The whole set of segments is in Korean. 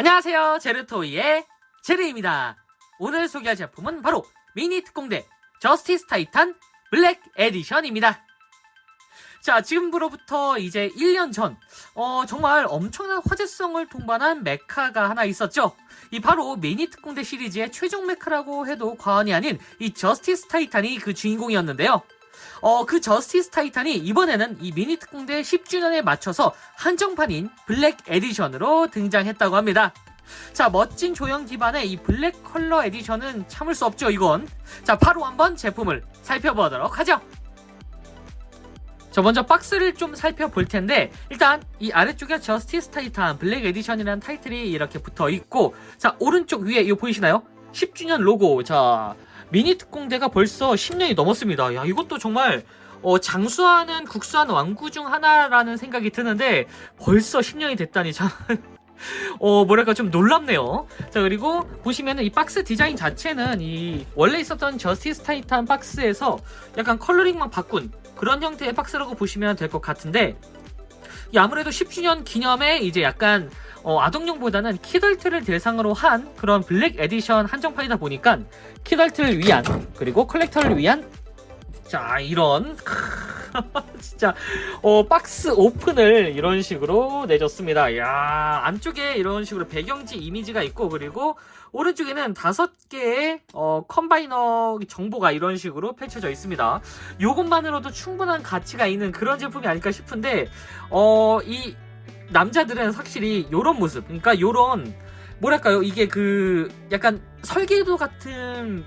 안녕하세요. 제르토이의 제르입니다. 오늘 소개할 제품은 바로 미니 특공대 저스티스 타이탄 블랙 에디션입니다. 자, 지금으로부터 이제 1년 전, 어, 정말 엄청난 화제성을 동반한 메카가 하나 있었죠. 이 바로 미니 특공대 시리즈의 최종 메카라고 해도 과언이 아닌 이 저스티스 타이탄이 그 주인공이었는데요. 어, 그 저스티스 타이탄이 이번에는 이 미니 특공대 10주년에 맞춰서 한정판인 블랙 에디션으로 등장했다고 합니다. 자, 멋진 조형 기반의 이 블랙 컬러 에디션은 참을 수 없죠, 이건. 자, 바로 한번 제품을 살펴보도록 하죠. 저 먼저 박스를 좀 살펴볼 텐데 일단 이 아래쪽에 저스티스 타이탄 블랙 에디션이라는 타이틀이 이렇게 붙어 있고 자 오른쪽 위에 이거 보이시나요? 10주년 로고 자 미니 특공대가 벌써 10년이 넘었습니다. 야 이것도 정말 어, 장수하는 국수한 왕구 중 하나라는 생각이 드는데 벌써 10년이 됐다니 참 어, 뭐랄까 좀 놀랍네요. 자, 그리고 보시면은 이 박스 디자인 자체는 이 원래 있었던 저스티스 타이탄 박스에서 약간 컬러링만 바꾼 그런 형태의 박스라고 보시면 될 것 같은데 이 아무래도 10주년 기념에 이제 약간 어, 아동용보다는 키덜트를 대상으로 한 그런 블랙 에디션 한정판이다 보니까 키덜트를 위한 그리고 컬렉터를 위한 자 이런 진짜 어, 박스 오픈을 이런 식으로 내줬습니다. 야 안쪽에 이런 식으로 배경지 이미지가 있고 그리고 오른쪽에는 다섯 개의 어, 컴바이너 정보가 이런 식으로 펼쳐져 있습니다. 요것만으로도 충분한 가치가 있는 그런 제품이 아닐까 싶은데 어, 이 남자들은 확실히 요런 모습 그러니까 요런 뭐랄까요 이게 그 약간 설계도 같은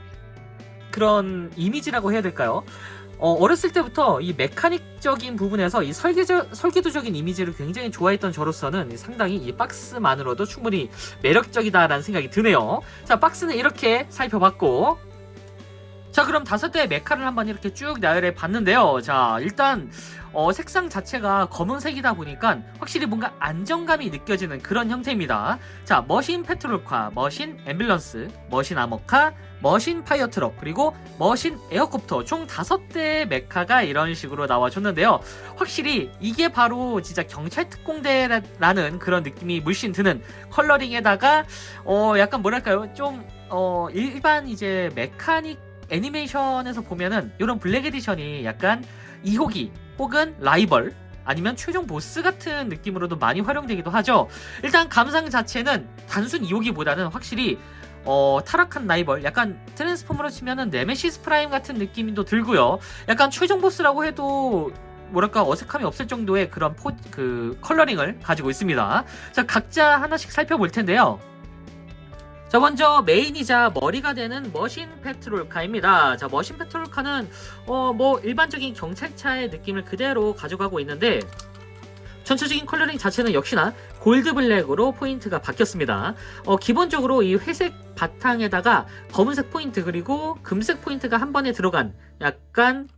그런 이미지라고 해야 될까요? 어, 어렸을 때부터 이 메카닉적인 부분에서 이 설계저, 설계도적인 이미지를 굉장히 좋아했던 저로서는 상당히 이 박스만으로도 충분히 매력적이다라는 생각이 드네요. 자, 박스는 이렇게 살펴봤고, 자, 그럼 다섯 대의 메카를 한번 이렇게 쭉 나열해 봤는데요. 자, 일단, 어, 색상 자체가 검은색이다 보니까 확실히 뭔가 안정감이 느껴지는 그런 형태입니다. 자, 머신 페트롤카, 머신 앰뷸런스, 머신 아머카, 머신 파이어 트럭, 그리고 머신 에어콥터 총 다섯 대의 메카가 이런 식으로 나와줬는데요. 확실히 이게 바로 진짜 경찰 특공대라는 그런 느낌이 물씬 드는 컬러링에다가 어 약간 뭐랄까요 좀 어 일반 이제 메카닉 애니메이션에서 보면은 이런 블랙 에디션이 약간 2호기 혹은 라이벌 아니면 최종 보스 같은 느낌으로도 많이 활용되기도 하죠. 일단 감상 자체는 단순 2호기보다는 확실히 어, 타락한 라이벌, 약간 트랜스포머로 치면은 네메시스 프라임 같은 느낌도 들고요. 약간 최종 보스라고 해도 뭐랄까 어색함이 없을 정도의 그런 포, 그 컬러링을 가지고 있습니다. 자, 각자 하나씩 살펴볼 텐데요. 자, 먼저 메인이자 머리가 되는 머신 페트롤카입니다. 자, 머신 페트롤카는 어, 뭐 일반적인 경찰차의 느낌을 그대로 가져가고 있는데 전체적인 컬러링 자체는 역시나 골드 블랙으로 포인트가 바뀌었습니다. 어, 기본적으로 이 회색 바탕에다가 검은색 포인트 그리고 금색 포인트가 한 번에 들어간 약간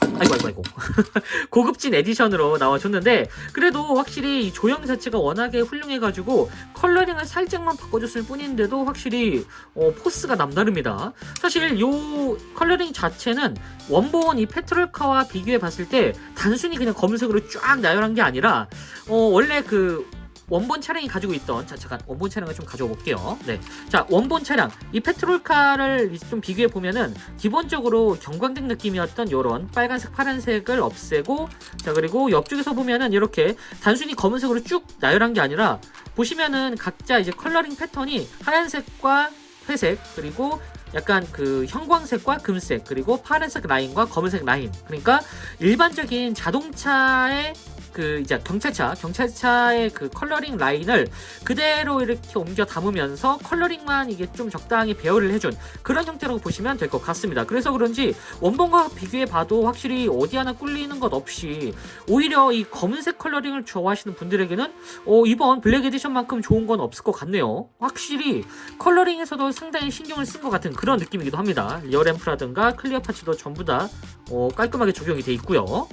아이고 아이고 아이고 고급진 에디션으로 나와줬는데 그래도 확실히 이 조형 자체가 워낙에 훌륭해가지고 컬러링을 살짝만 바꿔줬을 뿐인데도 확실히 어, 포스가 남다릅니다. 사실 요 컬러링 자체는 원본 이 페트롤카와 비교해 봤을 때 단순히 그냥 검은색으로 쫙 나열한 게 아니라 어, 원래 그 원본 차량이 가지고 있던 자 잠깐 원본 차량을 좀 가져와 볼게요. 네, 자 원본 차량. 이 페트롤카를 좀 비교해 보면은 기본적으로 경광등 느낌이었던 요런 빨간색 파란색을 없애고 자 그리고 옆쪽에서 보면은 이렇게 단순히 검은색으로 쭉 나열한 게 아니라 보시면은 각자 이제 컬러링 패턴이 하얀색과 회색 그리고 약간 그 형광색과 금색 그리고 파란색 라인과 검은색 라인. 그러니까 일반적인 자동차의 그 이제 경찰차 경찰차의 그 컬러링 라인을 그대로 이렇게 옮겨 담으면서 컬러링만 이게 좀 적당히 배열을 해준 그런 형태라고 보시면 될 것 같습니다. 그래서 그런지 원본과 비교해 봐도 확실히 어디 하나 꿀리는 것 없이 오히려 이 검은색 컬러링을 좋아하시는 분들에게는 어, 이번 블랙 에디션만큼 좋은 건 없을 것 같네요. 확실히 컬러링에서도 상당히 신경을 쓴 것 같은 그런 느낌이기도 합니다. 리어 램프라든가 클리어 파츠도 전부 다 어, 깔끔하게 적용이 돼 있고요.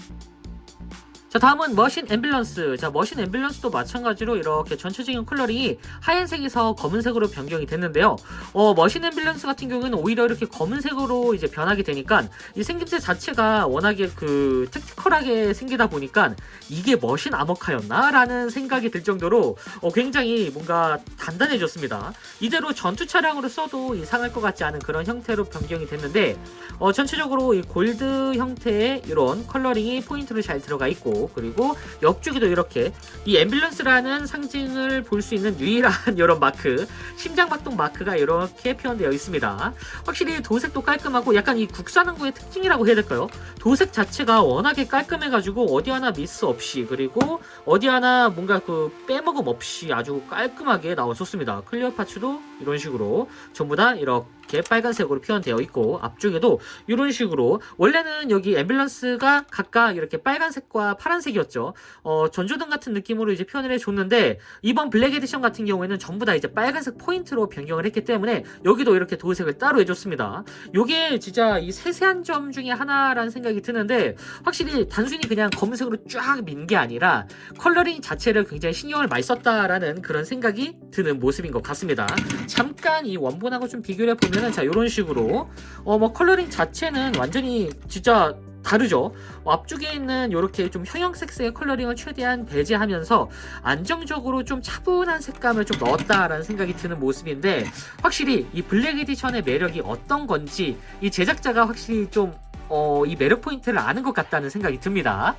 자 다음은 머신 앰뷸런스. 자 머신 앰뷸런스도 마찬가지로 이렇게 전체적인 컬러링이 하얀색에서 검은색으로 변경이 됐는데요. 어 머신 앰뷸런스 같은 경우는 오히려 이렇게 검은색으로 이제 변하게 되니까 이 생김새 자체가 워낙에 그 택티컬하게 생기다 보니까 이게 머신 아머카였나 라는 생각이 들 정도로 어, 굉장히 뭔가 단단해졌습니다. 이대로 전투 차량으로 써도 이상할 것 같지 않은 그런 형태로 변경이 됐는데 어, 전체적으로 이 골드 형태의 이런 컬러링이 포인트로 잘 들어가 있고 그리고 옆쪽에도 이렇게 이 앰뷸런스라는 상징을 볼 수 있는 유일한 이런 마크 심장박동 마크가 이렇게 표현되어 있습니다. 확실히 도색도 깔끔하고 약간 이 국산항구의 특징이라고 해야 될까요? 도색 자체가 워낙에 깔끔해가지고 어디 하나 미스 없이 그리고 어디 하나 뭔가 그 빼먹음 없이 아주 깔끔하게 나왔었습니다. 클리어 파츠도 이런 식으로 전부 다 이렇게 빨간색으로 표현되어 있고 앞쪽에도 이런 식으로 원래는 여기 앰뷸런스가 각각 이렇게 빨간색과 파란색이었죠. 어, 전조등 같은 느낌으로 이제 표현을 해줬는데 이번 블랙 에디션 같은 경우에는 전부 다 이제 빨간색 포인트로 변경을 했기 때문에 여기도 이렇게 도색을 따로 해줬습니다. 요게 진짜 이 세세한 점 중에 하나라는 생각이 드는데 확실히 단순히 그냥 검은색으로 쫙 민 게 아니라 컬러링 자체를 굉장히 신경을 많이 썼다라는 그런 생각이 드는 모습인 것 같습니다. 잠깐 이 원본하고 좀 비교를 해보면 은 자 이런 식으로 어 뭐 컬러링 자체는 완전히 진짜 다르죠. 어, 앞쪽에 있는 이렇게 좀 형형색색의 컬러링을 최대한 배제하면서 안정적으로 좀 차분한 색감을 좀 넣었다라는 생각이 드는 모습인데 확실히 이 블랙 에디션의 매력이 어떤 건지 이 제작자가 확실히 좀 어, 이 매력 포인트를 아는 것 같다는 생각이 듭니다.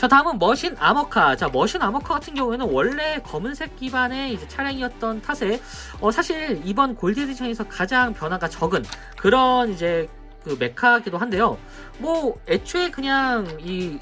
자 다음은 머신 아머카 자 머신 아머카 같은 경우에는 원래 검은색 기반의 이제 차량이었던 탓에 어 사실 이번 골드 에디션에서 가장 변화가 적은 그런 이제 그 메카기도 한데요. 뭐 애초에 그냥 이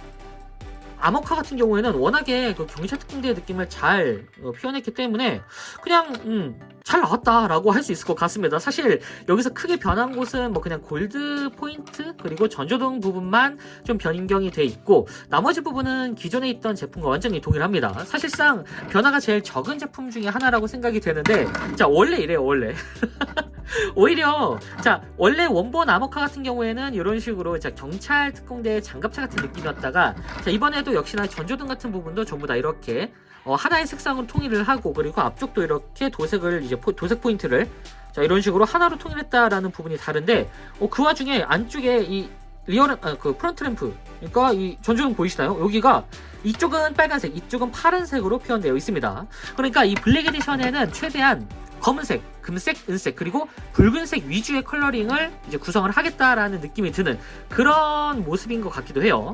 아머카 같은 경우에는 워낙에 그 경찰 특공대의 느낌을 잘 어, 표현했기 때문에 그냥 음, 잘 나왔다라고 할 수 있을 것 같습니다. 사실 여기서 크게 변한 곳은 뭐 그냥 골드 포인트 그리고 전조등 부분만 좀 변경이 돼 있고 나머지 부분은 기존에 있던 제품과 완전히 동일합니다. 사실상 변화가 제일 적은 제품 중에 하나라고 생각이 되는데 자 원래 이래요 원래 오히려 자 원래 원본 아머카 같은 경우에는 이런 식으로 자 경찰 특공대 장갑차 같은 느낌이었다가 자 이번에도 역시나 전조등 같은 부분도 전부 다 이렇게 어, 하나의 색상으로 통일을 하고 그리고 앞쪽도 이렇게 도색을 이제 포- 도색 포인트를 자 이런 식으로 하나로 통일했다라는 부분이 다른데 어, 그 와중에 안쪽에 이 리얼 아, 그 프론트 램프 그러니까 이 전조등 보이시나요? 여기가 이쪽은 빨간색, 이쪽은 파란색으로 표현되어 있습니다. 그러니까 이 블랙 에디션에는 최대한 검은색, 금색, 은색 그리고 붉은색 위주의 컬러링을 이제 구성을 하겠다라는 느낌이 드는 그런 모습인 것 같기도 해요.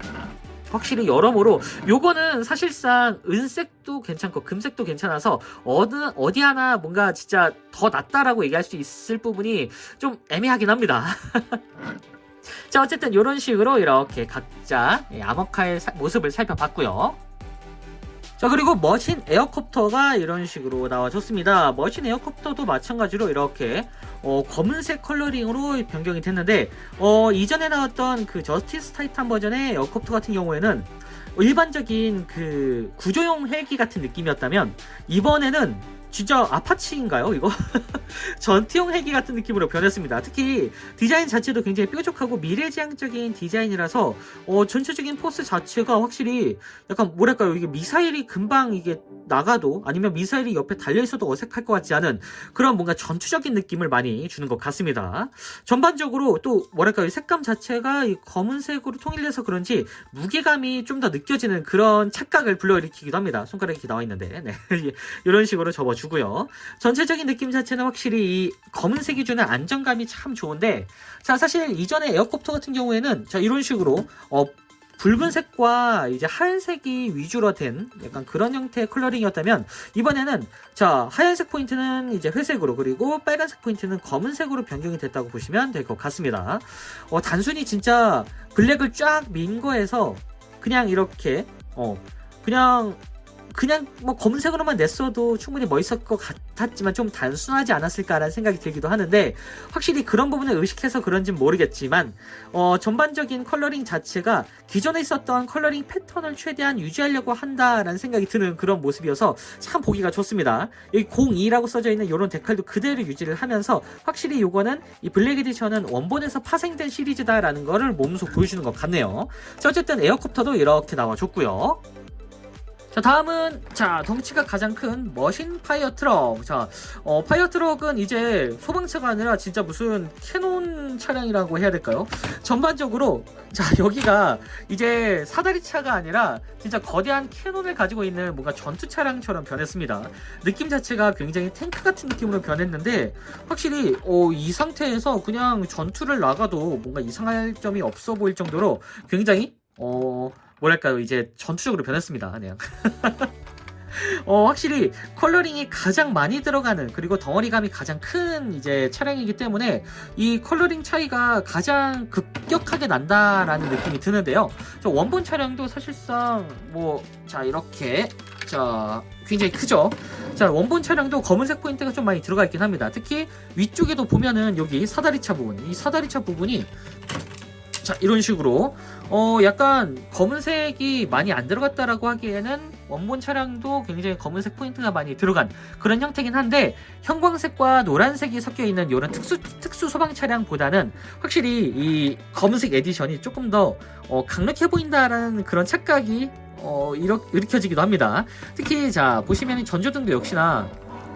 확실히 여러모로 요거는 사실상 은색도 괜찮고 금색도 괜찮아서 어느 어디 하나 뭔가 진짜 더 낫다라고 얘기할 수 있을 부분이 좀 애매하긴 합니다. 자 어쨌든 이런 식으로 이렇게 각자 예, 암호카의 사- 모습을 살펴봤고요. 자 그리고 머신 에어콥터가 이런 식으로 나와줬습니다. 머신 에어콥터도 마찬가지로 이렇게 어, 검은색 컬러링으로 변경이 됐는데 어, 이전에 나왔던 그 저스티스 타이탄 버전의 에어콥터 같은 경우에는 일반적인 그 구조용 헬기 같은 느낌이었다면 이번에는 진짜 아파치인가요 이거? 전투용 헬기 같은 느낌으로 변했습니다. 특히 디자인 자체도 굉장히 뾰족하고 미래지향적인 디자인이라서 어, 전체적인 포스 자체가 확실히 약간 뭐랄까요 이게 미사일이 금방 이게 나가도 아니면 미사일이 옆에 달려 있어도 어색할 것 같지 않은 그런 뭔가 전투적인 느낌을 많이 주는 것 같습니다. 전반적으로 또 뭐랄까요 색감 자체가 이 검은색으로 통일돼서 그런지 무게감이 좀 더 느껴지는 그런 착각을 불러일으키기도 합니다. 손가락이 이렇게 나와 있는데 네. 이런 식으로 접어주 고요. 전체적인 느낌 자체는 확실히 이 검은색이 주는 안정감이 참 좋은데 자 사실 이전에 에어콥터 같은 경우에는 자 이런 식으로 어 붉은색과 이제 하얀색이 위주로 된 약간 그런 형태의 컬러링이었다면 이번에는 자 하얀색 포인트는 이제 회색으로 그리고 빨간색 포인트는 검은색으로 변경이 됐다고 보시면 될 것 같습니다. 어 단순히 진짜 블랙을 쫙 민 거에서 그냥 이렇게 어 그냥 그냥 뭐 검은색으로만 냈어도 충분히 멋있을 것 같았지만 좀 단순하지 않았을까라는 생각이 들기도 하는데 확실히 그런 부분을 의식해서 그런진 모르겠지만 어, 전반적인 컬러링 자체가 기존에 있었던 컬러링 패턴을 최대한 유지하려고 한다라는 생각이 드는 그런 모습이어서 참 보기가 좋습니다. 여기 02라고 써져 있는 이런 데칼도 그대로 유지를 하면서 확실히 요거는 이 블랙 에디션은 원본에서 파생된 시리즈다라는 거를 몸소 보여주는 것 같네요. 자, 어쨌든 에어콥터도 이렇게 나와줬고요. 자 다음은 자 덩치가 가장 큰 머신 파이어 트럭. 자 어, 파이어 트럭은 이제 소방차가 아니라 진짜 무슨 캐논 차량이라고 해야 될까요? 전반적으로 자 여기가 이제 사다리 차가 아니라 진짜 거대한 캐논을 가지고 있는 뭔가 전투 차량처럼 변했습니다. 느낌 자체가 굉장히 탱크 같은 느낌으로 변했는데 확실히 어, 이 상태에서 그냥 전투를 나가도 뭔가 이상할 점이 없어 보일 정도로 굉장히 어 뭐랄까요? 이제 전투적으로 변했습니다. 그냥. 어 확실히 컬러링이 가장 많이 들어가는 그리고 덩어리감이 가장 큰 이제 차량이기 때문에 이 컬러링 차이가 가장 급격하게 난다라는 느낌이 드는데요. 저 원본 차량도 사실상 뭐 자 이렇게. 자 굉장히 크죠? 자 원본 차량도 검은색 포인트가 좀 많이 들어가 있긴 합니다. 특히 위쪽에도 보면은 여기 사다리차 부분. 이 사다리차 부분이 자 이런 식으로 어 약간 검은색이 많이 안 들어갔다라고 하기에는 원본 차량도 굉장히 검은색 포인트가 많이 들어간 그런 형태긴 한데 형광색과 노란색이 섞여 있는 이런 특수 특수 소방 차량보다는 확실히 이 검은색 에디션이 조금 더 어, 강력해 보인다라는 그런 착각이 어, 일으, 일으켜지기도 합니다. 특히 자 보시면 전조등도 역시나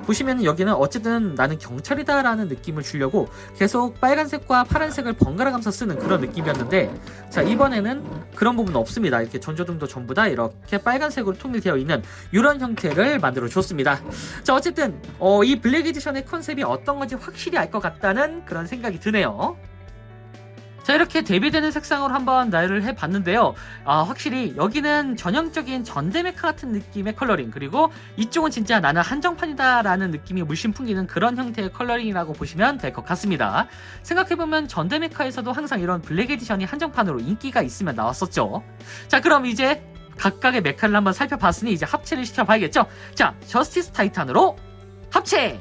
보시면 여기는 어쨌든 나는 경찰이다라는 느낌을 주려고 계속 빨간색과 파란색을 번갈아 가면서 쓰는 그런 느낌이었는데 자 이번에는 그런 부분 없습니다. 이렇게 전조등도 전부 다 이렇게 빨간색으로 통일되어 있는 이런 형태를 만들어 줬습니다. 자 어쨌든 어, 이 블랙 에디션의 컨셉이 어떤 건지 확실히 알 것 같다는 그런 생각이 드네요 자 이렇게 대비되는 색상으로 한번 나열을 해봤는데요. 아 확실히 여기는 전형적인 전대메카 같은 느낌의 컬러링 그리고 이쪽은 진짜 나는 한정판이다 라는 느낌이 물씬 풍기는 그런 형태의 컬러링이라고 보시면 될 것 같습니다. 생각해보면 전대메카에서도 항상 이런 블랙 에디션이 한정판으로 인기가 있으면 나왔었죠. 자 그럼 이제 각각의 메카를 한번 살펴봤으니 이제 합체를 시켜봐야겠죠? 자 저스티스 타이탄으로 합체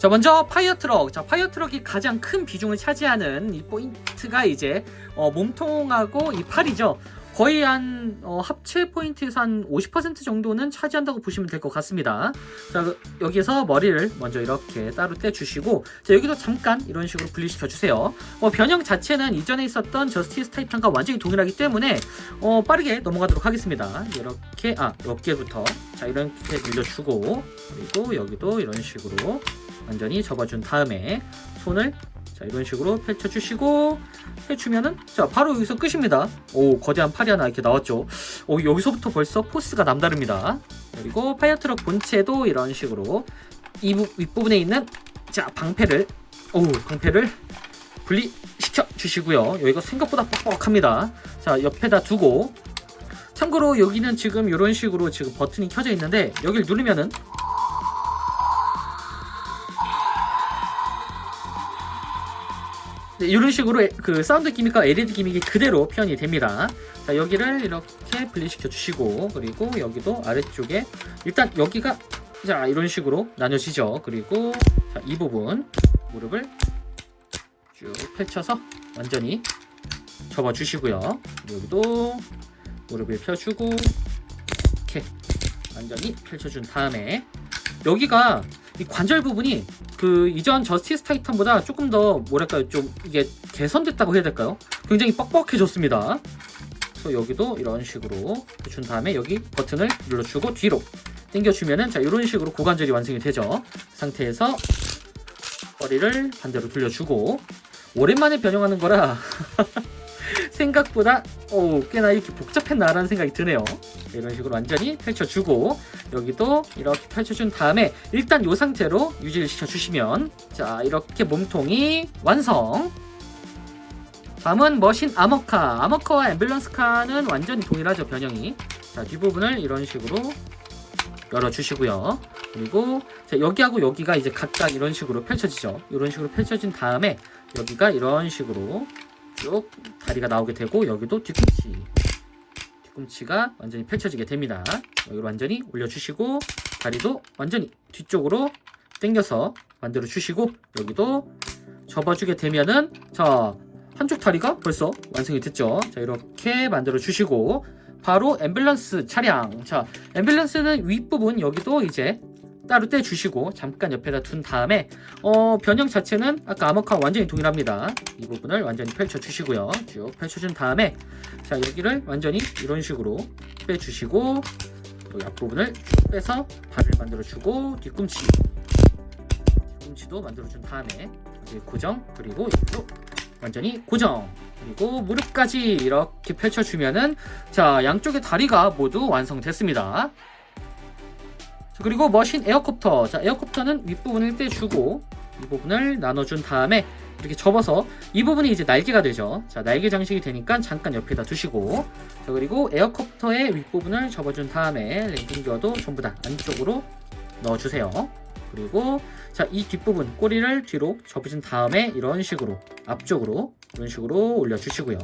자 먼저 파이어 트럭. 자 파이어 트럭이 가장 큰 비중을 차지하는 이 포인트가 이제 어, 몸통하고 이 팔이죠. 거의 한 어, 합체 포인트에서 한 50% 정도는 차지한다고 보시면 될 것 같습니다. 자 그- 여기서 머리를 먼저 이렇게 따로 떼주시고 자 여기도 잠깐 이런 식으로 분리시켜 주세요. 어, 변형 자체는 이전에 있었던 저스티스 타이탄과 완전히 동일하기 때문에 어, 빠르게 넘어가도록 하겠습니다. 이렇게 아 어깨부터. 자 이렇게 늘려주고 그리고 여기도 이런 식으로 완전히 접어준 다음에 손을 자 이런 식으로 펼쳐주시고 해주면은 자 바로 여기서 끝입니다. 오 거대한 팔이 하나 이렇게 나왔죠. 오 여기서부터 벌써 포스가 남다릅니다. 그리고 파이어트럭 본체도 이런 식으로 이 부- 윗부분에 있는 자 방패를 오 방패를 분리시켜 주시고요. 여기가 생각보다 뻑뻑합니다. 자 옆에다 두고 참고로 여기는 지금 이런 식으로 지금 버튼이 켜져 있는데 여기를 누르면은 이런 식으로 에- 그 사운드 기믹과 LED 기믹이 그대로 표현이 됩니다. 자, 여기를 이렇게 분리시켜 주시고 그리고 여기도 아래쪽에 일단 여기가 자, 이런 식으로 나눠지죠. 그리고 자, 이 부분 무릎을 쭉 펼쳐서 완전히 접어 주시고요. 여기도 무릎을 펴주고 이렇게 완전히 펼쳐준 다음에 여기가 이 관절 부분이 그 이전 저스티스 타이탄보다 조금 더 뭐랄까요 좀 이게 개선됐다고 해야 될까요? 굉장히 뻑뻑해졌습니다. 그래서 여기도 이런 식으로 준 다음에 여기 버튼을 눌러주고 뒤로 당겨주면은 자 이런 식으로 고관절이 완성이 되죠. 그 상태에서 머리를 반대로 돌려주고 오랜만에 변형하는 거라 생각보다 오 꽤나 이렇게 복잡했나라는 생각이 드네요. 이런 식으로 완전히 펼쳐주고 여기도 이렇게 펼쳐준 다음에 일단 이 상태로 유지를 시켜주시면 자 이렇게 몸통이 완성. 다음은 머신 아머카. 아머카와 앰뷸런스카는 완전히 동일하죠 변형이. 자 뒷부분을 이런 식으로 열어주시고요. 그리고 자, 여기하고 여기가 이제 각각 이런 식으로 펼쳐지죠. 이런 식으로 펼쳐진 다음에 여기가 이런 식으로 쭉 다리가 나오게 되고 여기도 뒤꿈치 뒤꿈치가 완전히 펼쳐지게 됩니다. 여기로 완전히 올려주시고 다리도 완전히 뒤쪽으로 당겨서 만들어 주시고 여기도 접어주게 되면은 자 한쪽 다리가 벌써 완성이 됐죠. 자 이렇게 만들어 주시고 바로 앰뷸런스 차량. 자 앰뷸런스는 윗부분 여기도 이제 따로 떼 주시고 잠깐 옆에다 둔 다음에 어 변형 자체는 아까 암호카와 완전히 동일합니다. 이 부분을 완전히 펼쳐 주시고요. 쭉 펼쳐준 다음에 자 여기를 완전히 이런 식으로 빼 주시고 여기 앞부분을 쭉 빼서 발을 만들어 주고 뒤꿈치 뒤꿈치도 만들어 준 다음에 여기 고정 그리고 옆으로 완전히 고정 그리고 무릎까지 이렇게 펼쳐주면은 자 양쪽의 다리가 모두 완성됐습니다. 자, 그리고 머신 에어콥터 자 에어콥터는 윗부분을 떼주고 이 부분을 나눠준 다음에 이렇게 접어서 이 부분이 이제 날개가 되죠. 자 날개 장식이 되니까 잠깐 옆에다 두시고 자 그리고 에어콥터의 윗부분을 접어준 다음에 랜딩 기어도 전부 다 안쪽으로 넣어주세요. 그리고 자 이 뒷부분 꼬리를 뒤로 접어준 다음에 이런 식으로 앞쪽으로 이런 식으로 올려주시고요.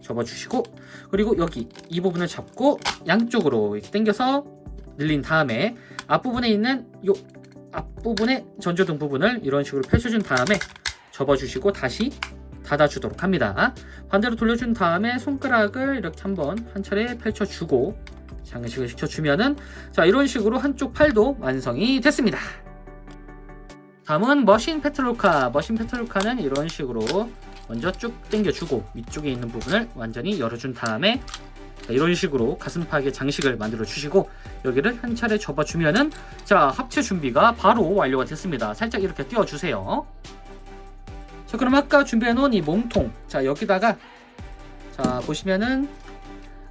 접어주시고 그리고 여기 이 부분을 잡고 양쪽으로 이렇게 당겨서 늘린 다음에 앞부분에 있는 요 앞부분의 전조등 부분을 이런 식으로 펼쳐준 다음에 접어주시고 다시 닫아주도록 합니다. 반대로 돌려준 다음에 손가락을 이렇게 한번 한 차례 펼쳐주고 장식을 시켜주면은 자 이런 식으로 한쪽 팔도 완성이 됐습니다. 다음은 머신 페트로카. 머신 페트로카는 이런 식으로 먼저 쭉 당겨주고 위쪽에 있는 부분을 완전히 열어준 다음에 자, 이런 식으로 가슴팍에 장식을 만들어 주시고 여기를 한 차례 접어주면은 자 합체 준비가 바로 완료가 됐습니다. 살짝 이렇게 띄워주세요. 자 그럼 아까 준비해놓은 이 몸통 자 여기다가 자 보시면은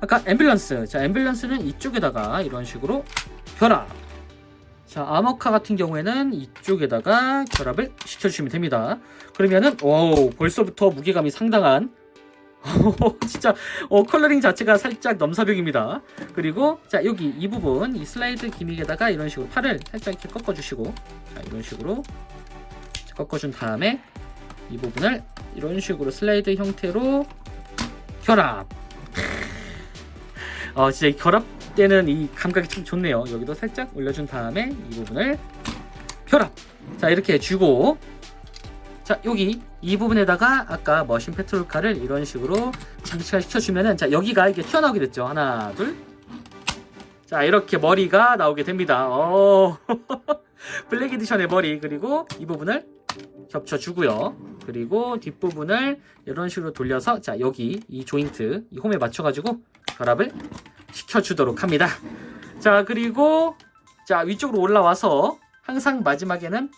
아까 앰뷸런스 자 앰뷸런스는 이쪽에다가 이런 식으로 결합 자 아머카 같은 경우에는 이쪽에다가 결합을 시켜주시면 됩니다. 그러면은 오 벌써부터 무게감이 상당한 진짜 어, 컬러링 자체가 살짝 넘사벽입니다. 그리고 자 여기 이 부분 이 슬라이드 기믹에다가 이런 식으로 팔을 살짝 이렇게 꺾어주시고 자 이런 식으로 꺾어준 다음에 이 부분을 이런 식으로 슬라이드 형태로 결합. 어 진짜 이 결합되는 이 감각이 참 좋네요. 여기도 살짝 올려준 다음에 이 부분을 결합. 자 이렇게 주고 자 여기 이 부분에다가 아까 머신 페트롤카를 이런 식으로 장착을 시켜주면은 자 여기가 이렇게 튀어나오게 됐죠. 하나 둘자 이렇게 머리가 나오게 됩니다. 오 블랙 에디션의 머리 그리고 이 부분을 겹쳐주고요. 그리고 뒷부분을 이런 식으로 돌려서 자 여기 이 조인트 이 홈에 맞춰가지고 결합을 시켜주도록 합니다. 자 그리고 자 위쪽으로 올라와서 항상 마지막에는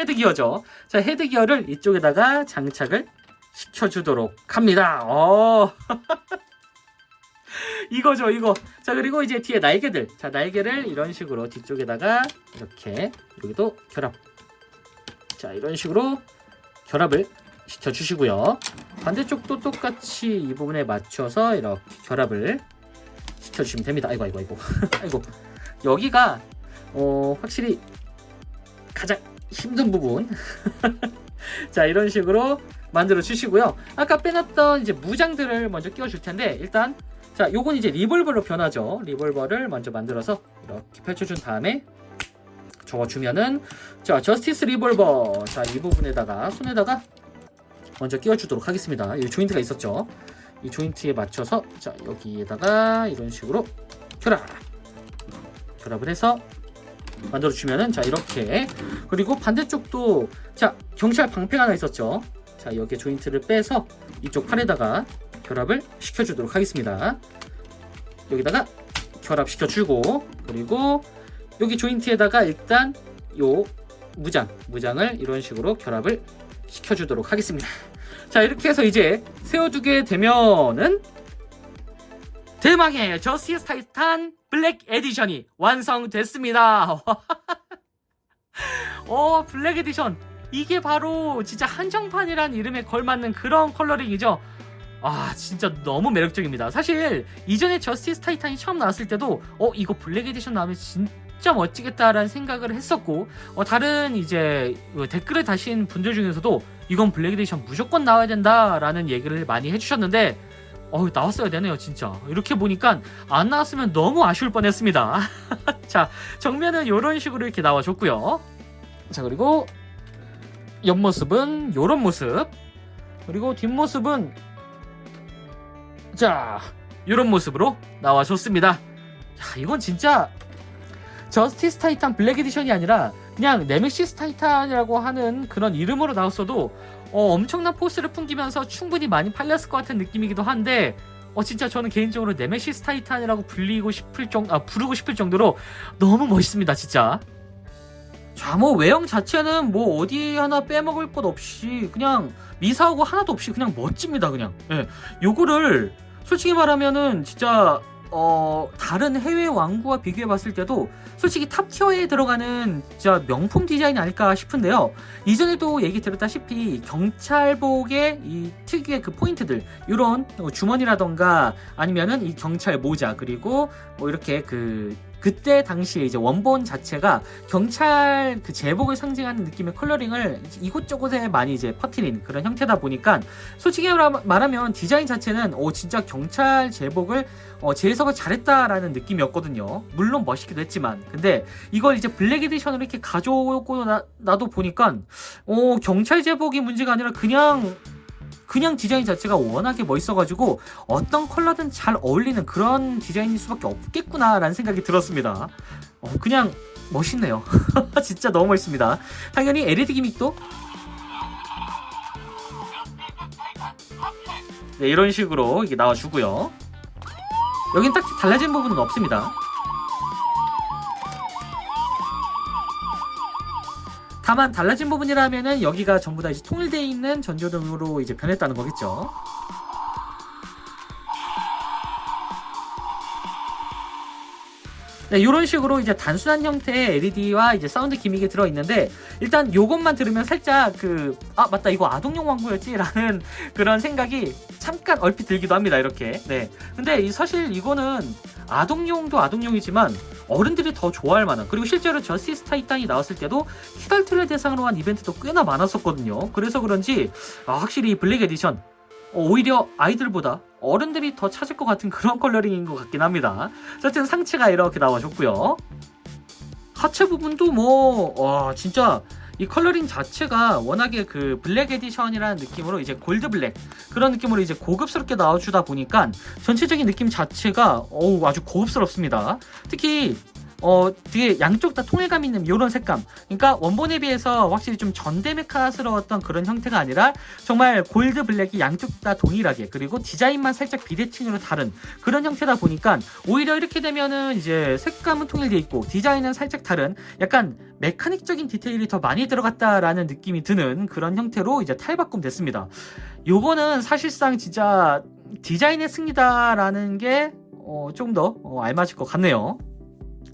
헤드기어죠. 자, 헤드기어를 이쪽에다가 장착을 시켜주도록 합니다. 어. 이거죠, 이거. 자, 그리고 이제 뒤에 날개들. 자, 날개를 이런 식으로 뒤쪽에다가 이렇게, 여기도 결합. 자, 이런 식으로 결합을 시켜주시고요. 반대쪽도 똑같이 이 부분에 맞춰서 이렇게 결합을 시켜주시면 됩니다. 아이고, 아이고, 아이고. 아이고. 여기가, 어, 확실히 가장 힘든 부분. 자, 이런 식으로 만들어 주시고요. 아까 빼놨던 이제 무장들을 먼저 끼워 줄 텐데, 일단, 자, 요건 이제 리볼버로 변하죠. 리볼버를 먼저 만들어서 이렇게 펼쳐 준 다음에 적어주면은, 자, 저스티스 리볼버. 자, 이 부분에다가, 손에다가 먼저 끼워 주도록 하겠습니다. 이 조인트가 있었죠. 이 조인트에 맞춰서, 자, 여기에다가 이런 식으로 결합. 결합을 해서 만들어 주면은 자 이렇게. 그리고 반대쪽도 자 경찰 방패가 하나 있었죠. 자 여기에 조인트를 빼서 이쪽 팔에다가 결합을 시켜주도록 하겠습니다. 여기다가 결합시켜 주고 그리고 여기 조인트에다가 일단 요 무장 무장을 이런 식으로 결합을 시켜주도록 하겠습니다. 자 이렇게 해서 이제 세워두게 되면은 대망의 저스티스 타이탄 블랙 에디션이 완성됐습니다. 어, 블랙 에디션. 이게 바로 진짜 한정판이란 이름에 걸맞는 그런 컬러링이죠. 아, 진짜 너무 매력적입니다. 사실 이전에 저스티스 타이탄이 처음 나왔을 때도 어, 이거 블랙 에디션 나오면 진짜 멋지겠다라는 생각을 했었고 어, 다른 이제 그 댓글을 다신 분들 중에서도 이건 블랙 에디션 무조건 나와야 된다라는 얘기를 많이 해주셨는데 어 나왔어야 되네요 진짜. 이렇게 보니까 안 나왔으면 너무 아쉬울 뻔했습니다. 자 정면은 이런 식으로 이렇게 나와줬고요. 자 그리고 옆모습은 이런 모습. 그리고 뒷모습은 자 이런 모습으로 나와줬습니다. 야 이건 진짜 저스티스 타이탄 블랙 에디션이 아니라 그냥 네메시스 타이탄이라고 하는 그런 이름으로 나왔어도 어, 엄청난 포스를 풍기면서 충분히 많이 팔렸을 것 같은 느낌이기도 한데 어 진짜 저는 개인적으로 네메시스 타이탄이라고 불리고 싶을 정, 아 부르고 싶을 정도로 너무 멋있습니다 진짜. 자뭐 외형 자체는 뭐 어디 하나 빼먹을 것 없이 그냥 미사하고 하나도 없이 그냥 멋집니다 그냥. 예, 요거를 솔직히 말하면은 진짜 어 다른 해외 왕구와 비교해 봤을 때도 솔직히 탑티어에 들어가는 진짜 명품 디자인이 아닐까 싶은데요. 이전에도 얘기 드렸다시피 경찰복의 이 특유의 그 포인트들 이런 주머니라던가 아니면은 이 경찰 모자 그리고 뭐 이렇게 그 그때 당시에 이제 원본 자체가 경찰 그 제복을 상징하는 느낌의 컬러링을 이곳저곳에 많이 이제 퍼뜨린 그런 형태다 보니까 솔직히 말하- 말하면 디자인 자체는 오 진짜 경찰 제복을 어, 재해석을 잘했다라는 느낌이었거든요. 물론 멋있기도 했지만 근데 이걸 이제 블랙 에디션으로 이렇게 가져오고 나, 나도 보니까 어, 경찰 제복이 문제가 아니라 그냥 그냥 디자인 자체가 워낙에 멋있어가지고 어떤 컬러든 잘 어울리는 그런 디자인일 수밖에 없겠구나라는 생각이 들었습니다. 어, 그냥 멋있네요. 진짜 너무 멋있습니다. 당연히 LED 기믹도 네, 이런 식으로 이게 나와주고요. 여긴 딱히 달라진 부분은 없습니다. 다만 달라진 부분이라면은 여기가 전부 다 이제 통일되어 있는 전조등으로 이제 변했다는 거겠죠. 네, 이런 식으로 이제 단순한 형태의 LED와 이제 사운드 기믹이 들어 있는데 일단 요것만 들으면 살짝 그 아 맞다 이거 아동용 광고였지라는 그런 생각이 잠깐 얼핏 들기도 합니다 이렇게. 네. 근데 이 사실 이거는 아동용도 아동용이지만 어른들이 더 좋아할 만한 그리고 실제로 저스티스 타이탄이 나왔을 때도 키덜트를 대상으로 한 이벤트도 꽤나 많았었거든요. 그래서 그런지 아, 확실히 이 블랙 에디션 어, 오히려 아이들보다 어른들이 더 찾을 것 같은 그런 컬러링인 것 같긴 합니다. 어쨌든 상체가 이렇게 나와줬고요. 하체 부분도 뭐, 와, 진짜 이 컬러링 자체가 워낙에 그 블랙 에디션이라는 느낌으로 이제 골드 블랙 그런 느낌으로 이제 고급스럽게 나와주다 보니까 전체적인 느낌 자체가 어우 아주 고급스럽습니다. 특히 어 되게 양쪽 다 통일감 있는 이런 색감. 그러니까 원본에 비해서 확실히 좀 전대메카스러웠던 그런 형태가 아니라 정말 골드 블랙이 양쪽 다 동일하게 그리고 디자인만 살짝 비대칭으로 다른 그런 형태다 보니까 오히려 이렇게 되면은 이제 색감은 통일돼 있고 디자인은 살짝 다른 약간 메카닉적인 디테일이 더 많이 들어갔다라는 느낌이 드는 그런 형태로 이제 탈바꿈 됐습니다. 요거는 사실상 진짜 디자인의 승리다라는 게 어, 조금 더 어, 알맞을 것 같네요.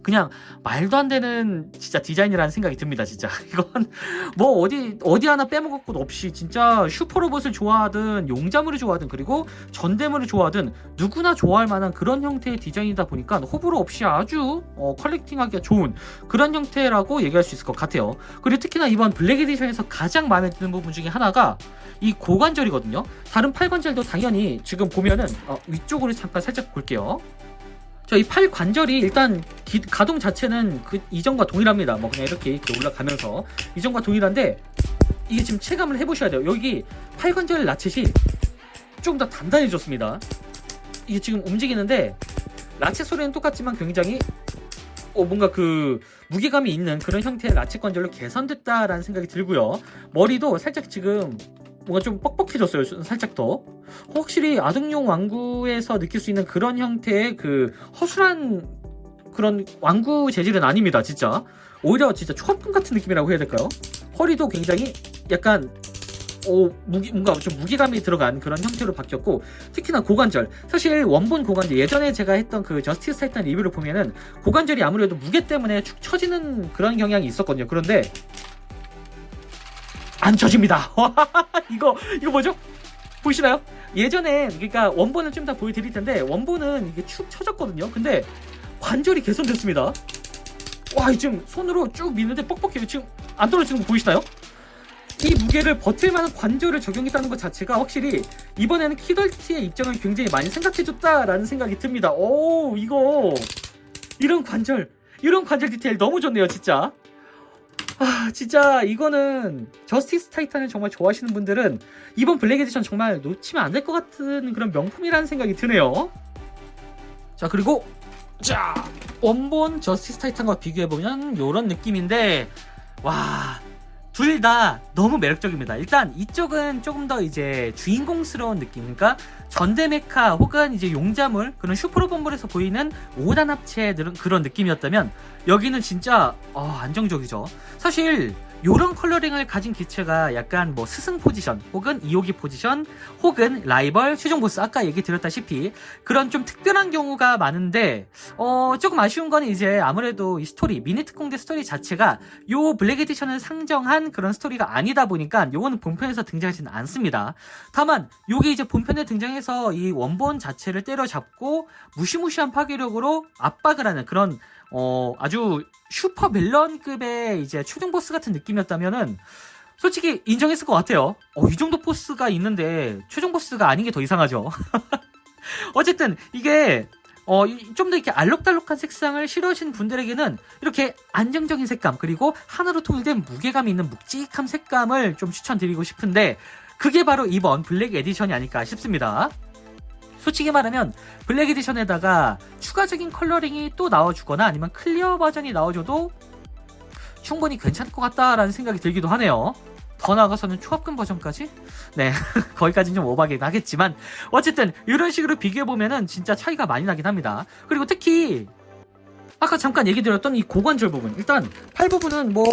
그냥 말도 안 되는 진짜 디자인이라는 생각이 듭니다, 진짜. 이건 뭐 어디 어디 하나 빼먹을 것 없이 진짜 슈퍼로봇을 좋아하든 용자물을 좋아하든 그리고 전대물을 좋아하든 누구나 좋아할 만한 그런 형태의 디자인이다 보니까 호불호 없이 아주 어, 컬렉팅하기가 좋은 그런 형태라고 얘기할 수 있을 것 같아요. 그리고 특히나 이번 블랙 에디션에서 가장 마음에 드는 부분 중에 하나가 이 고관절이거든요. 다른 팔관절도 당연히 지금 보면은 어, 위쪽으로 잠깐 살짝 볼게요. 저 이 팔 관절이 일단 기- 가동 자체는 그 이전과 동일합니다. 뭐 그냥 이렇게 이렇게 올라가면서 이전과 동일한데 이게 지금 체감을 해보셔야 돼요. 여기 팔 관절 라쳇이 좀더 단단해졌습니다. 이게 지금 움직이는데 라쳇 소리는 똑같지만 굉장히 어 뭔가 그 무게감이 있는 그런 형태의 라쳇 관절로 개선됐다라는 생각이 들고요. 머리도 살짝 지금 뭔가 좀 뻑뻑해졌어요. 좀 살짝 더. 확실히 아동용 왕구에서 느낄 수 있는 그런 형태의 그 허술한 그런 왕구 재질은 아닙니다. 진짜. 오히려 진짜 초합품 같은 느낌이라고 해야 될까요? 허리도 굉장히 약간 오, 무기, 뭔가 좀 무게감이 들어간 그런 형태로 바뀌었고 특히나 고관절 사실 원본 고관절 예전에 제가 했던 그 저스티스 타이탄 리뷰를 보면은 고관절이 아무래도 무게 때문에 축 처지는 그런 경향이 있었거든요 그런데 안 처집니다 이거 이거 뭐죠? 보이시나요? 예전에 그러니까 원본을 좀더 보여드릴 텐데 원본은 이게 축 처졌거든요 근데 관절이 개선됐습니다 와, 이 지금 손으로 쭉 미는데 뻑뻑해요. 지금 안 떨어지는 거 보이시나요? 이 무게를 버틸 만한 관절을 적용했다는 것 자체가 확실히 이번에는 키덜티의 입장을 굉장히 많이 생각해줬다라는 생각이 듭니다. 오, 이거 이런 관절, 이런 관절 디테일 너무 좋네요, 진짜. 아, 진짜 이거는 저스티스 타이탄을 정말 좋아하시는 분들은 이번 블랙 에디션 정말 놓치면 안 될 것 같은 그런 명품이라는 생각이 드네요. 자, 그리고 자, 원본 저스티스 타이탄과 비교해 보면 이런 느낌인데 와, 둘 다 너무 매력적입니다. 일단 이쪽은 조금 더 이제 주인공스러운 느낌, 그러니까 전대메카 혹은 이제 용자물 그런 슈퍼로본볼에서 보이는 5단 합체 그런 느낌이었다면 여기는 진짜 어, 안정적이죠. 사실 요런 컬러링을 가진 기체가 약간 뭐 스승 포지션 혹은 이호기 포지션 혹은 라이벌 최종 보스 아까 얘기 드렸다시피 그런 좀 특별한 경우가 많은데 어 조금 아쉬운 건 이제 아무래도 이 스토리 미니 특공대 스토리 자체가 요 블랙 에디션을 상정한 그런 스토리가 아니다 보니까 요거는 본편에서 등장하지는 않습니다. 다만 요게 이제 본편에 등장해서 이 원본 자체를 때려잡고 무시무시한 파괴력으로 압박을 하는 그런 어 아주 슈퍼 멜런급의 이제 최종 보스 같은 느낌이었다면은 솔직히 인정했을 것 같아요. 어, 이 정도 보스가 있는데 최종 보스가 아닌 게 더 이상하죠. 어쨌든 이게 어, 좀 더 이렇게 알록달록한 색상을 싫어하시는 분들에게는 이렇게 안정적인 색감 그리고 하나로 통일된 무게감이 있는 묵직한 색감을 좀 추천드리고 싶은데 그게 바로 이번 블랙 에디션이 아닐까 싶습니다. 솔직히 말하면 블랙 에디션에다가 추가적인 컬러링이 또 나와주거나 아니면 클리어 버전이 나와줘도 충분히 괜찮을 것 같다라는 생각이 들기도 하네요. 더 나아가서는 초합금 버전까지? 네, 거기까지는 좀 오버하긴 하겠지만 어쨌든 이런 식으로 비교해보면은 진짜 차이가 많이 나긴 합니다. 그리고 특히 아까 잠깐 얘기 드렸던 이 고관절 부분. 일단 팔 부분은 뭐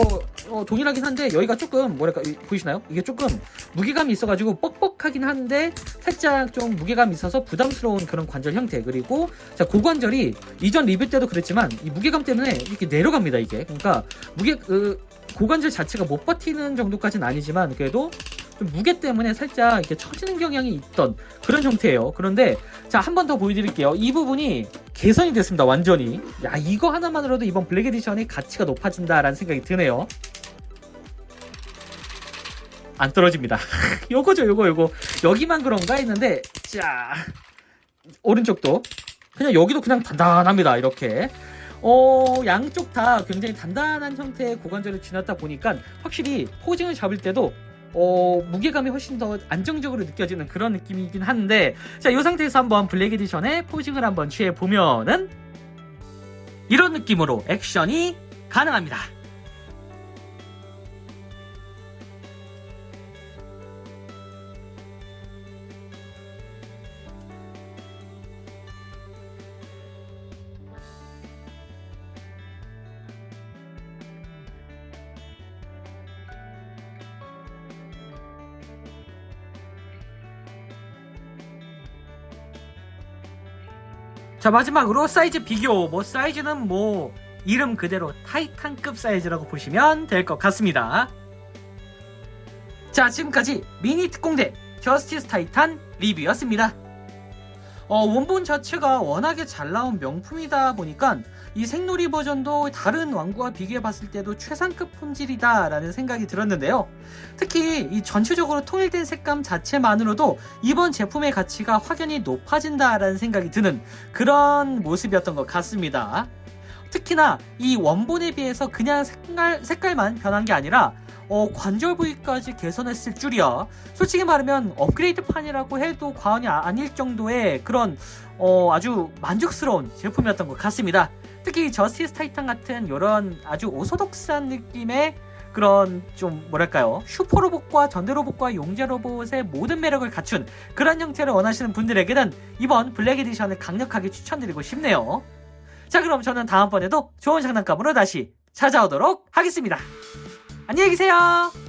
어, 동일하긴 한데 여기가 조금 뭐랄까 이- 보이시나요? 이게 조금 무게감이 있어가지고 뻑뻑하긴 한데 살짝 좀 무게감이 있어서 부담스러운 그런 관절 형태. 그리고 자 고관절이 이전 리뷰 때도 그랬지만 이 무게감 때문에 이렇게 내려갑니다 이게. 그러니까 무게 그 고관절 자체가 못 버티는 정도까지는 아니지만 그래도 좀 무게 때문에 살짝 이렇게 처지는 경향이 있던 그런 형태예요. 그런데 자 한 번 더 보여드릴게요. 이 부분이 개선이 됐습니다. 완전히. 야 이거 하나만으로도 이번 블랙 에디션의 가치가 높아진다라는 생각이 드네요. 안 떨어집니다. 요거죠, 요거, 요거. 여기만 그런가 했는데, 자, 오른쪽도. 그냥 여기도 그냥 단단합니다, 이렇게. 어, 양쪽 다 굉장히 단단한 형태의 고관절을 지났다 보니까 확실히 포징을 잡을 때도 어, 무게감이 훨씬 더 안정적으로 느껴지는 그런 느낌이긴 한데 자, 이 상태에서 한번 블랙 에디션의 포징을 한번 취해 보면은 이런 느낌으로 액션이 가능합니다. 자 마지막으로 사이즈 비교. 뭐 사이즈는 뭐 이름 그대로 타이탄급 사이즈라고 보시면 될 것 같습니다. 자 지금까지 미니 특공대 저스티스 타이탄 리뷰였습니다. 어, 원본 자체가 워낙에 잘 나온 명품이다 보니까 이 생놀이 버전도 다른 왕구와 비교해 봤을 때도 최상급 품질이다 라는 생각이 들었는데요 특히 이 전체적으로 통일된 색감 자체만으로도 이번 제품의 가치가 확연히 높아진다 라는 생각이 드는 그런 모습이었던 것 같습니다. 특히나 이 원본에 비해서 그냥 색깔, 색깔만 변한 게 아니라 어, 관절 부위까지 개선했을 줄이야. 솔직히 말하면 업그레이드판이라고 해도 과언이 아- 아닐 정도의 그런 어, 아주 만족스러운 제품이었던 것 같습니다. 특히 저스티스 타이탄 같은 이런 아주 오소독스한 느낌의 그런 좀 뭐랄까요 슈퍼 로봇과 전대 로봇과 용자 로봇의 모든 매력을 갖춘 그런 형태를 원하시는 분들에게는 이번 블랙 에디션을 강력하게 추천드리고 싶네요. 자 그럼 저는 다음번에도 좋은 장난감으로 다시 찾아오도록 하겠습니다. 안녕히 계세요.